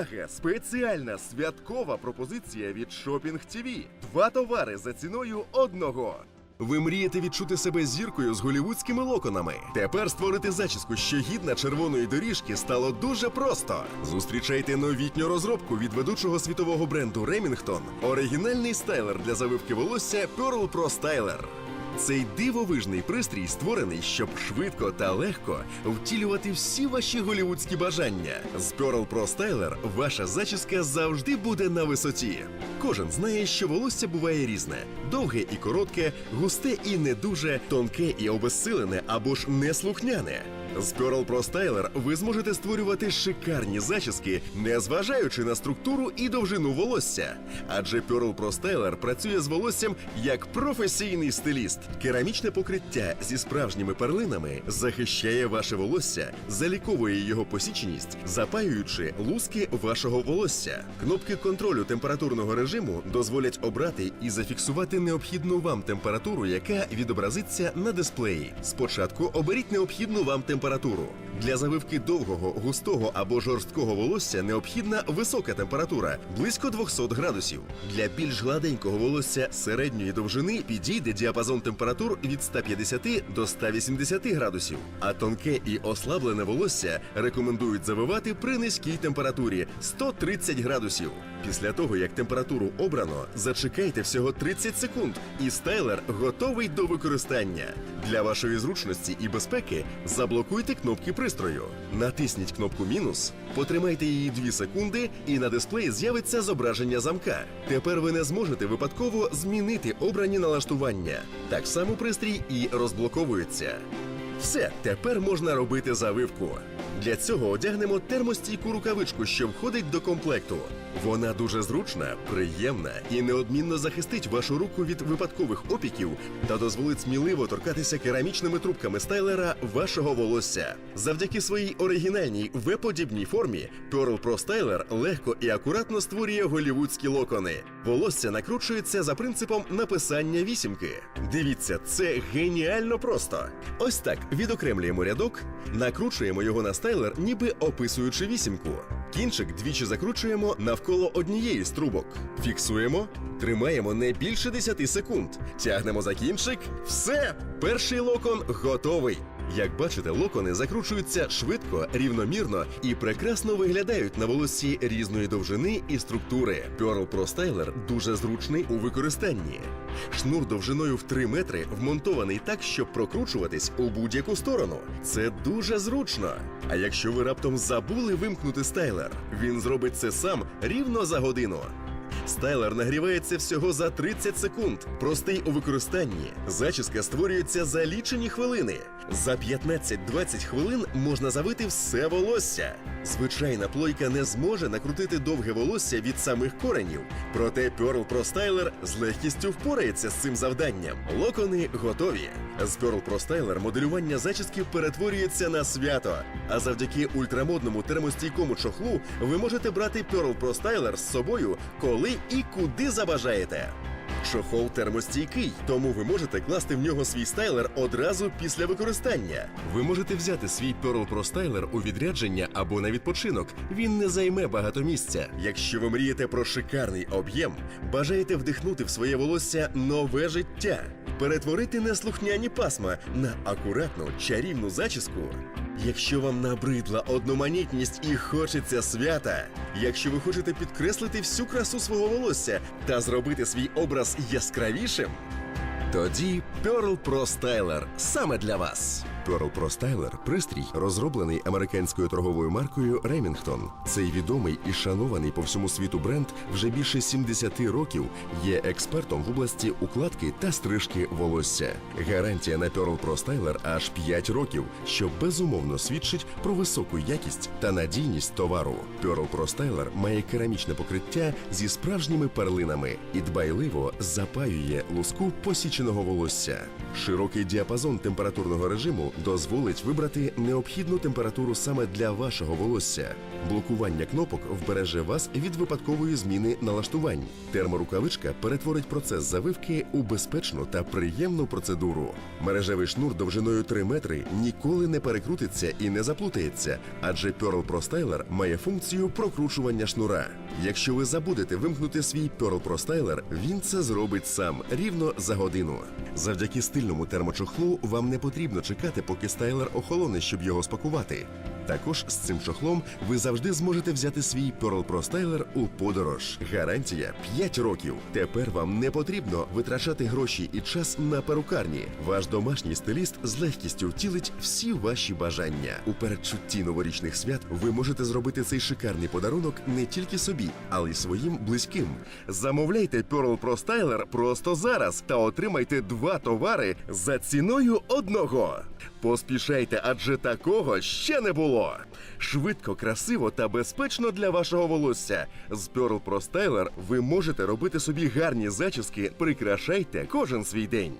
Увага! Спеціальна святкова пропозиція від Shopping TV. Два товари за ціною одного. Ви мрієте відчути себе зіркою з голівудськими локонами. Тепер створити зачіску, що гідна червоної доріжки, стало дуже просто. Зустрічайте новітню розробку від ведучого світового бренду Remington. Оригінальний стайлер для завивки волосся Pearl Pro Styler. Цей дивовижний пристрій створений, щоб швидко та легко втілювати всі ваші голівудські бажання. З Pearl Pro Styler ваша зачіска завжди буде на висоті. Кожен знає, що волосся буває різне: довге і коротке, густе і не дуже, тонке і обезсилене або ж неслухняне. З Pearl Pro Styler ви зможете створювати шикарні зачіски, не зважаючи на структуру і довжину волосся. Адже Pearl Pro Styler працює з волоссям як професійний стиліст. Керамічне покриття зі справжніми перлинами захищає ваше волосся, заліковує його посіченість, запаюючи луски вашого волосся. Кнопки контролю температурного режиму дозволять обрати і зафіксувати необхідну вам температуру, яка відобразиться на дисплеї. Спочатку оберіть необхідну вам температуру. Для завивки довгого, густого або жорсткого волосся необхідна висока температура близько 200 градусів. Для більш гладенького волосся середньої довжини підійде діапазон температур від 150 до 180 градусів. А тонке і ослаблене волосся рекомендують завивати при низькій температурі 130 градусів. Після того, як температуру обрано, зачекайте всього 30 секунд, і стайлер готовий до використання. Для вашої зручності і безпеки заблокуйте кнопки пристрою. Натисніть кнопку мінус, потримайте її 2 секунди, і на дисплеї з'явиться зображення замка. Тепер ви не зможете випадково змінити обрані налаштування. Так само пристрій і розблоковується. Все, тепер можна робити завивку. Для цього одягнемо термостійку рукавичку, що входить до комплекту. Вона дуже зручна, приємна і неодмінно захистить вашу руку від випадкових опіків та дозволить сміливо торкатися керамічними трубками стайлера вашого волосся. Завдяки своїй оригінальній веподібній формі Pearl Pro Styler легко і акуратно створює голівудські локони. Волосся накручується за принципом написання вісімки. Дивіться, це геніально просто. Ось так відокремлюємо рядок, накручуємо його на стайлер, ніби описуючи вісімку. Кінчик двічі закручуємо навколо однієї з трубок. Фіксуємо, тримаємо не більше 10 секунд. Тягнемо за кінчик. Все, перший локон готовий. Як бачите, локони закручуються швидко, рівномірно і прекрасно виглядають на волосі різної довжини і структури. Pearl Pro Styler дуже зручний у використанні. Шнур довжиною в 3 метри вмонтований так, щоб прокручуватись у будь-яку сторону. Це дуже зручно. А якщо ви раптом забули вимкнути стайлер, він зробить це сам рівно за годину. Стайлер нагрівається всього за 30 секунд. Простий у використанні. Зачіска створюється за лічені хвилини. За 15-20 хвилин можна завити все волосся. Звичайна плойка не зможе накрутити довге волосся від самих коренів. Проте Pearl Pro Styler з легкістю впорається з цим завданням. Локони готові. З Pearl Pro Styler моделювання зачісків перетворюється на свято. А завдяки ультрамодному термостійкому чохлу ви можете брати Pearl Pro Styler з собою, коли і куди забажаєте. Чохол термостійкий, тому ви можете класти в нього свій стайлер одразу після використання. Ви можете взяти свій Pearl Pro Styler у відрядження або на відпочинок. Він не займе багато місця. Якщо ви мрієте про шикарний об'єм, бажаєте вдихнути в своє волосся нове життя, перетворити неслухняні пасма на акуратну чарівну зачіску. Якщо вам набридла одноманітність і хочеться свята, якщо ви хочете підкреслити всю красу свого волосся та зробити свій образ яскравішим, тоді Pearl Pro Styler саме для вас. Pearl Pro Styler – пристрій, розроблений американською торговою маркою Remington. Цей відомий і шанований по всьому світу бренд вже більше 70 років є експертом в області укладки та стрижки волосся. Гарантія на Pearl Pro Styler аж 5 років, що безумовно свідчить про високу якість та надійність товару. Pearl Pro Styler має керамічне покриття зі справжніми перлинами і дбайливо запаює луску посіченого волосся. Широкий діапазон температурного режиму дозволить вибрати необхідну температуру саме для вашого волосся. Блокування кнопок вбереже вас від випадкової зміни налаштувань. Терморукавичка перетворить процес завивки у безпечну та приємну процедуру. Мережевий шнур довжиною 3 метри ніколи не перекрутиться і не заплутається, адже Pearl Pro Styler має функцію прокручування шнура. Якщо ви забудете вимкнути свій Pearl Pro Styler, він це зробить сам рівно за годину. Завдяки стильному термочохлу вам не потрібно чекати, поки стайлер охолоне, щоб його спакувати. Також з цим чохлом ви завжди зможете взяти свій Pearl Pro Styler у подорож. Гарантія 5 років. Тепер вам не потрібно витрачати гроші і час на перукарні. Ваш домашній стиліст з легкістю втілить всі ваші бажання. У передчутті новорічних свят ви можете зробити цей шикарний подарунок не тільки собі, але й своїм близьким. Замовляйте Pearl Pro Styler просто зараз та отримайте два товари за ціною одного. Поспішайте, адже такого ще не було. Швидко, красиво та безпечно для вашого волосся. З Pearl Pro Styler ви можете робити собі гарні зачіски, прикрашайте кожен свій день.